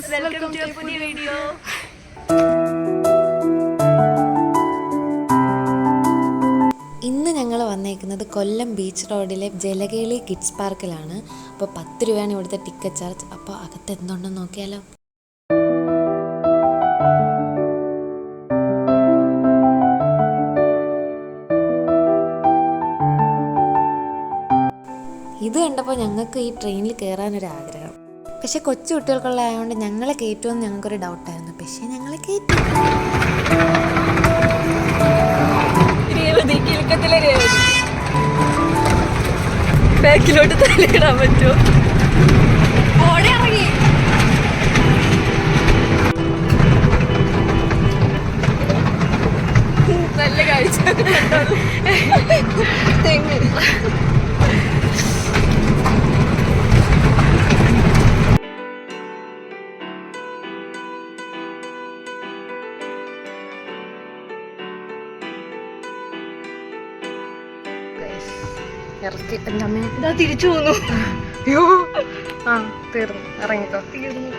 Guys welcome to പുതിയ video ഇന്ന് ഞങ്ങൾ വന്നേക്കുന്നത് കൊല്ലം ബീച്ച് റോഡിലെ ജലകേളി കിഡ്സ് പാർക്കിലാണ്. അപ്പോൾ പത്ത് രൂപയാണ് ഇവിടുത്തെ ടിക്കറ്റ് ചാർജ് അപ്പോൾ അകത്ത് എന്തുണ്ടെന്ന് നോക്കിയാലോ. ഇത് കണ്ടപ്പോൾ ഞങ്ങൾക്ക് ഈ ട്രെയിനിൽ കയറാനൊരു ആഗ്രഹം പക്ഷെ കൊച്ചു കുട്ടികൾക്കുള്ള ആയതുകൊണ്ട് ഞങ്ങളെ കയറ്റുമെന്ന് ഞങ്ങൾക്കൊരു ഡൗട്ടായിരുന്നു. പക്ഷെ ഞങ്ങളെ കയറ്റി. ബാക്കിലോട്ട് തള്ളിയിടാൻ പറ്റുമോ? നല്ല കാഴ്ച. തെങ്ങ്. ഇറക്കി. എന്റെ അമ്മ ഇതാ തിരിച്ചു പോന്നു അയ്യോ. ആ തീർന്നു. ഇറങ്ങിക്കോ. തീർന്നു.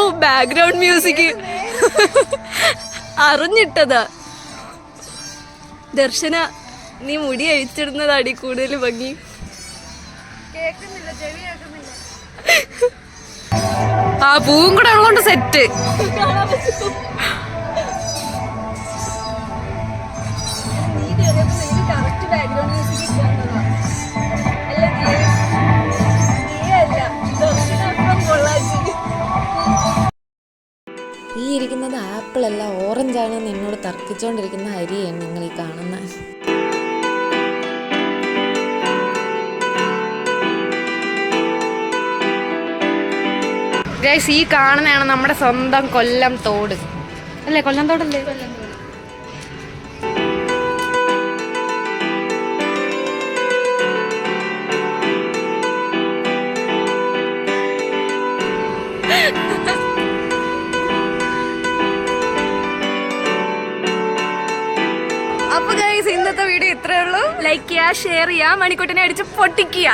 ഓ ബാക്ക്ഗ്രൗണ്ട് മ്യൂസിക് അറിഞ്ഞിട്ടതാ. ദർശന നീ മുടി അഴിച്ചിടുന്നതാടി കൂടുതൽ ഭംഗി. ആ പൂവും കൂടെ ഉള്ളതുകൊണ്ട് സെറ്റ് ഈ ഇരിക്കുന്നത് ആപ്പിൾ അല്ല ഓറഞ്ച് ആണെന്ന് എന്നോട് തർക്കിച്ചുകൊണ്ടിരിക്കുന്ന ഹരിയാണ് നിങ്ങൾ ഈ കാണുന്നത്. ഗൈസ് ഈ കാണുന്നതാണ് നമ്മുടെ സ്വന്തം കൊല്ലം തോട്. അല്ലേ? കൊല്ലം തോടല്ലേ? അപ്പൊ ഗൈസ് ഇന്നത്തെ വീഡിയോ ഇത്രേ ഉള്ളൂ. ലൈക്ക് ചെയ്യുക ഷെയർ ചെയ്യുക മണിക്കൂട്ടിനെ അടിച്ച് പൊട്ടിക്കുക.